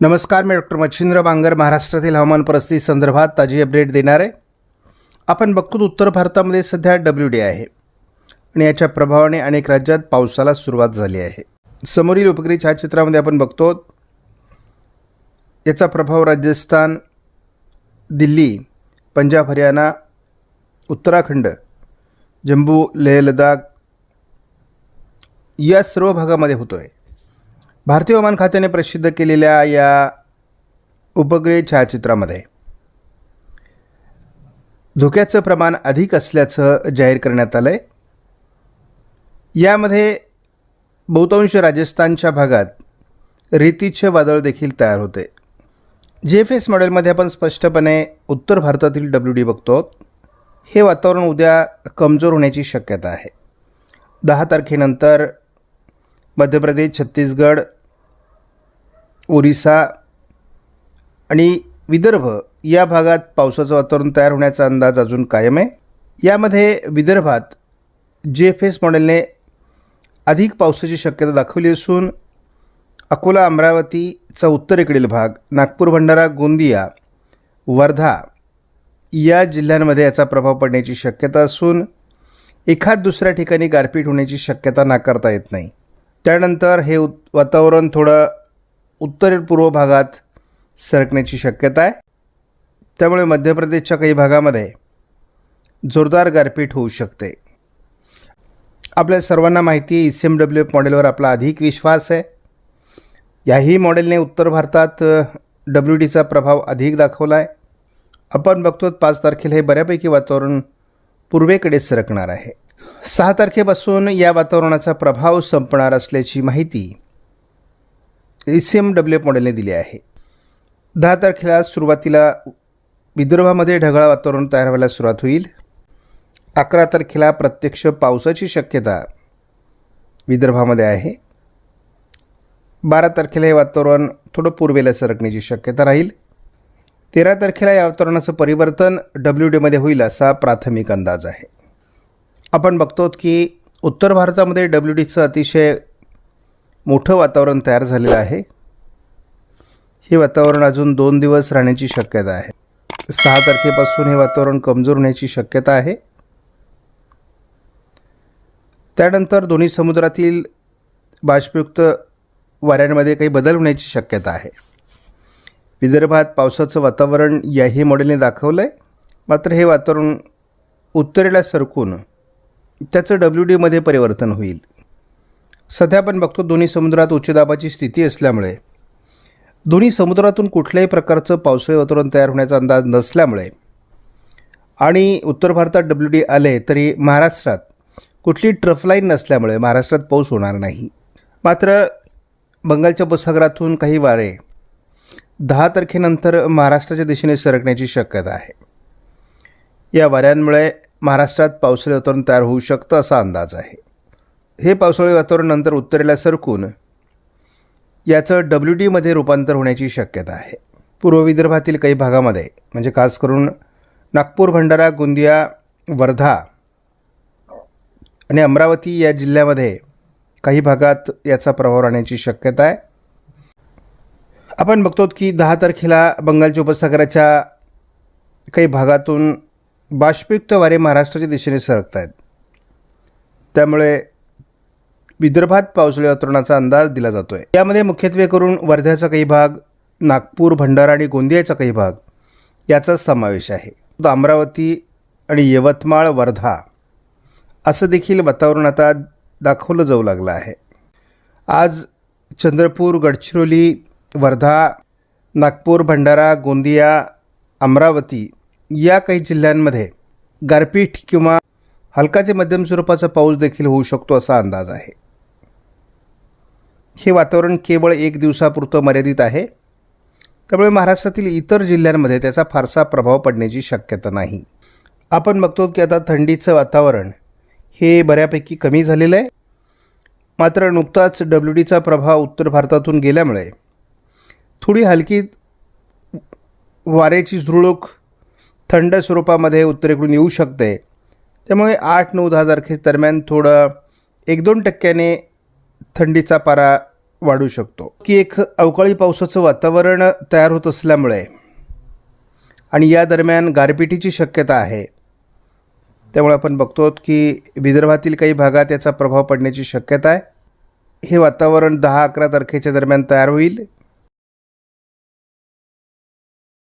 नमस्कार मी डॉक्टर मच्छिंद्र बांगर. महाराष्ट्रातील हवामान परिस्थिती संदर्भात ताजी अपडेट देणार. आहे आपण बघतो उत्तर भारतामध्ये सध्या डब्ल्यू डी आहे. आणि याच्या प्रभावाने अनेक राज्यात पावसाला सुरुवात झाली आहे. समोरील उपग्रही छायाचित्रामध्ये आपण बघतो याचा प्रभाव राजस्थान दिल्ली पंजाब हरियाणा उत्तराखंड जम्मू लेह लडाख या सर्व भागामध्ये होतो आहे भारतीय हवामान खात्याने प्रसिद्ध केलेल्या या उपग्रह छायाचित्रामध्ये धोक्याचं प्रमाण अधिक असल्याचं जाहीर करण्यात आलं आहे यामध्ये बहुतांश राजस्थानच्या भागात रेतीचे वादळ देखील तयार होते. जे एफ एस मॉडेलमध्ये आपण स्पष्टपणे उत्तर भारतातील डब्ल्यू डी बघतो. हे वातावरण उद्या कमजोर होण्याची शक्यता आहे. दहा तारखेनंतर मध्य प्रदेश छत्तीसगड ओरिसा आणि विदर्भ या भागात पावसाचं वातावरण तयार होण्याचा अंदाज अजून कायम आहे. यामध्ये विदर्भात जे एफ एस मॉडेलने अधिक पावसाची शक्यता दाखवली असून अकोला अमरावतीचा उत्तरेकडील भाग नागपूर भंडारा गोंदिया वर्धा या जिल्ह्यांमध्ये याचा प्रभाव पडण्याची शक्यता असून एखाद दुसऱ्या ठिकाणी गारपीट होण्याची शक्यता नाकारता येत नाही. त्यानंतर हे उत वातावरण थोडं उत्तर पूर्व भागात सरकण्याची शक्यता आहे. त्यामुळे मध्य प्रदेशच्या काही भागामध्ये जोरदार गारपीट होऊ शकते. आपल्या सर्वांना माहिती आहे E C M W F मॉडेलवर आपला अधिक विश्वास आहे. याही मॉडेलने उत्तर भारतात डब्ल्यू डीचा प्रभाव अधिक दाखवला आहे आपण बघतो पाच तारखेला हे बऱ्यापैकी वातावरण पूर्वेकडे सरकणार आहे. सहा तारखेपासून या वातावरणाचा प्रभाव संपणार असल्याची माहिती E C M W F मॉडेलने दिली आहे. दहा तारखेला सुरुवातीला विदर्भामध्ये ढगाळ वातावरण तयार व्हायला सुरुवात होईल. अकरा तारखेला प्रत्यक्ष पावसाची शक्यता विदर्भामध्ये आहे. बारा तारखेला हे वातावरण थोडं पूर्वेला सरकण्याची शक्यता राहील. तेरा तारखेला या वातावरणाचं परिवर्तन डब्ल्यू डीमध्ये होईल असा प्राथमिक अंदाज आहे. आपण बघतो की उत्तर भारतामध्ये डब्ल्यू डीचं अतिशय मोठं वातावरण तयार झालेलं आहे. हे वातावरण अजून दोन दिवस राहण्याची शक्यता आहे. सहा तारखेपासून हे वातावरण कमजोर होण्याची शक्यता आहे. त्यानंतर दोन्ही समुद्रातील बाष्पयुक्त वाऱ्यांमध्ये काही बदल होण्याची शक्यता आहे. विदर्भात पावसाचं वातावरण याही मॉडेलने दाखवलं आहे मात्र हे वातावरण उत्तरेला सरकून त्याचं डब्ल्यू डीमध्ये परिवर्तन होईल. सध्या आपण बघतो दोन्ही समुद्रात उच्चदाबाची स्थिती असल्यामुळे दोन्ही समुद्रातून कुठल्याही प्रकारचं पावसाळी वातावरण तयार होण्याचा अंदाज नसल्यामुळे आणि उत्तर भारतात डब्ल्यू डी आले तरी महाराष्ट्रात कुठली ट्रफलाईन नसल्यामुळे महाराष्ट्रात पाऊस होणार नाही. मात्र बंगालच्या उपसागरातून काही वारे दहा तारखेनंतर महाराष्ट्राच्या दिशेने सरकण्याची शक्यता आहे. या वाऱ्यांमुळे महाराष्ट्रात पावसाळी वातावरण तयार होऊ शकतं असा अंदाज आहे. हे पावसाळी वातावरण नंतर उत्तरेला सरकून याचं डब्ल्यू डीमध्ये रूपांतर होण्याची शक्यता आहे. पूर्व विदर्भातील काही भागामध्ये म्हणजे खास करून नागपूर भंडारा गोंदिया वर्धा आणि अमरावती या जिल्ह्यामध्ये काही भागात याचा प्रभाव राहण्याची शक्यता आहे. आपण बघतो की दहा तारखेला बंगालच्या उपसागराच्या काही भागातून बाष्पयुक्त वारे महाराष्ट्राच्या दिशेने सरकत आहेत त्यामुळे विदर्भात पावसाळी वातावरणाचा अंदाज दिला जातो आहे यामध्ये मुख्यत्वे करून वर्ध्याचा काही भाग नागपूर भंडारा आणि गोंदियाचा काही भाग याचा समावेश आहे. अमरावती आणि यवतमाळ वर्धा असं देखील वातावरण आता दाखवलं जाऊ लागलं आहे. आज चंद्रपूर गडचिरोली वर्धा नागपूर भंडारा गोंदिया अमरावती या काही जिल्ह्यांमध्ये गारपीट किंवा हलका ते मध्यम स्वरूपाचा पाऊस देखील होऊ शकतो असा अंदाज आहे. हे वातावरण केवळ एक दिवसापुरतं मर्यादित आहे. त्यामुळे महाराष्ट्रातील इतर जिल्ह्यांमध्ये त्याचा फारसा प्रभाव पडण्याची शक्यता नाही. आपण बघतो की आता थंडीचं वातावरण हे बऱ्यापैकी कमी झालेलं आहे. मात्र नुकताच डब्ल्यू डीचा प्रभाव उत्तर भारतातून गेल्यामुळे थोडी हलकी वाऱ्याची झुळूक थंड स्वरूपामध्ये उत्तरेकडून येऊ शकते. त्यामुळे आठ नऊ दहा तारखे दरम्यान थोडं एक दोन टक्क्याने थंडीचा पारा वाढू शकतो. की एक अवकाळी पावसाचं वातावरण तयार होत असल्यामुळे आणि या दरम्यान गारपिटीची शक्यता आहे. त्यामुळे आपण बघतो की विदर्भातील काही भागात याचा प्रभाव पडण्याची शक्यता आहे. हे वातावरण दहा अकरा तारखेच्या दरम्यान तयार होईल.